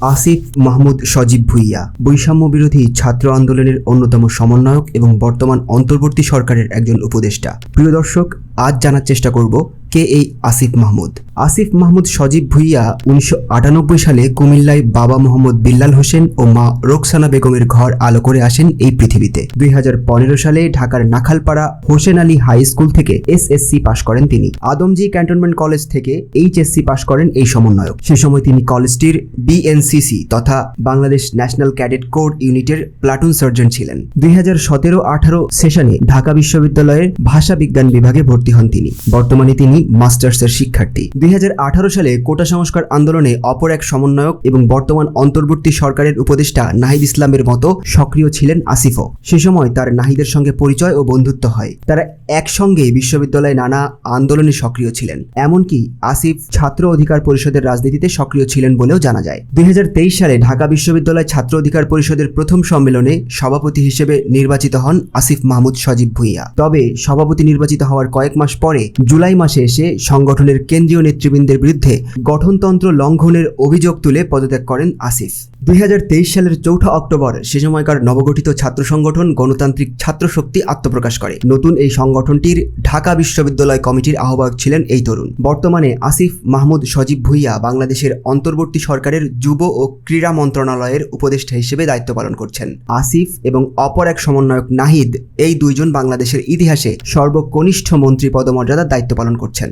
আসিফ মাহমুদ সজীব ভুইয়া, বৈষম্য বিরোধী ছাত্র আন্দোলনের অন্যতম সমন্বয়ক এবং বর্তমান অন্তর্বর্তী সরকারের একজন উপদেষ্টা। প্রিয় দর্শক, আজ জানার চেষ্টা করব কে এই আসিফ মাহমুদ? আসিফ মাহমুদ সজীব ভুইয়া উনিশশো আটানব্বই সালে কুমিল্লায় বাবা মোহাম্মদ বিল্লাল হোসেন ও মা রোকসানা বেগমের ঘর আলো করে আসেন এই পৃথিবীতে। দুই হাজার পনেরো সালে ঢাকার নাখালপাড়া হোসেন আলী হাই স্কুল থেকে এসএসসি পাশ করেন তিনি। আদমজি ক্যান্টনমেন্ট কলেজ থেকে এইচএসসি পাশ করেন এই সমন্বয়ক। সে সময় তিনি কলেজটির বিএনসিসি তথা বাংলাদেশ ন্যাশনাল ক্যাডেট কোর ইউনিটের প্লাটুন সার্জন ছিলেন। দুই হাজার সতেরো আঠারো সেশনে ঢাকা বিশ্ববিদ্যালয়ের ভাষা বিজ্ঞান বিভাগে ভর্তি হন তিনি। বর্তমানে তিনি মাস্টার্সের শিক্ষার্থী। দুই হাজার আঠারো সালে কোটা সংস্কার আন্দোলনে অপর এক সমন্বয়ক এবং বর্তমান অন্তর্বর্তী সরকারের উপদেষ্টা নাহিদ ইসলামের মতো সক্রিয় ছিলেন আসিফও। সে সময় তার নাহিদের সঙ্গে পরিচয় ও বন্ধুত্ব হয়। তারা একসঙ্গে বিশ্ববিদ্যালয়ে নানা আন্দোলনে সক্রিয় ছিলেন। এমনকি আসিফ ছাত্র অধিকার পরিষদের রাজনীতিতে সক্রিয় ছিলেন বলেও জানা যায়। দুই হাজার তেইশ সালে ঢাকা বিশ্ববিদ্যালয় ছাত্র অধিকার পরিষদের প্রথম সম্মেলনে সভাপতি হিসেবে নির্বাচিত হন আসিফ মাহমুদ সজীব ভুইয়া। তবে সভাপতি নির্বাচিত হওয়ার কয়েক মাস পরে জুলাই মাসে এসে সংগঠনের কেন্দ্রীয় নেতৃবৃন্দের বিরুদ্ধে গঠনতন্ত্র লঙ্ঘনের অভিযোগ তুলে পদত্যাগ করেন আসিফ। দুই হাজার তেইশ সালের চৌঠা অক্টোবর সে সময়কার নবগঠিত ছাত্র সংগঠন গণতান্ত্রিক ছাত্র শক্তি আত্মপ্রকাশ করে। নতুন এই সংগঠনটির ঢাকা বিশ্ববিদ্যালয় কমিটির আহ্বায়ক ছিলেন এই তরুণ। বর্তমানে আসিফ মাহমুদ সজীব ভুইয়া বাংলাদেশের অন্তর্বর্তী সরকারের যুব ও ক্রীড়া মন্ত্রণালয়ের উপদেষ্টা হিসেবে দায়িত্ব পালন করছেন। আসিফ এবং অপর এক সমন্বয়ক নাহিদ এই দুইজন বাংলাদেশের ইতিহাসে সর্বকনিষ্ঠ মন্ত্রী পদমর্যাদার দায়িত্ব পালন করছেন।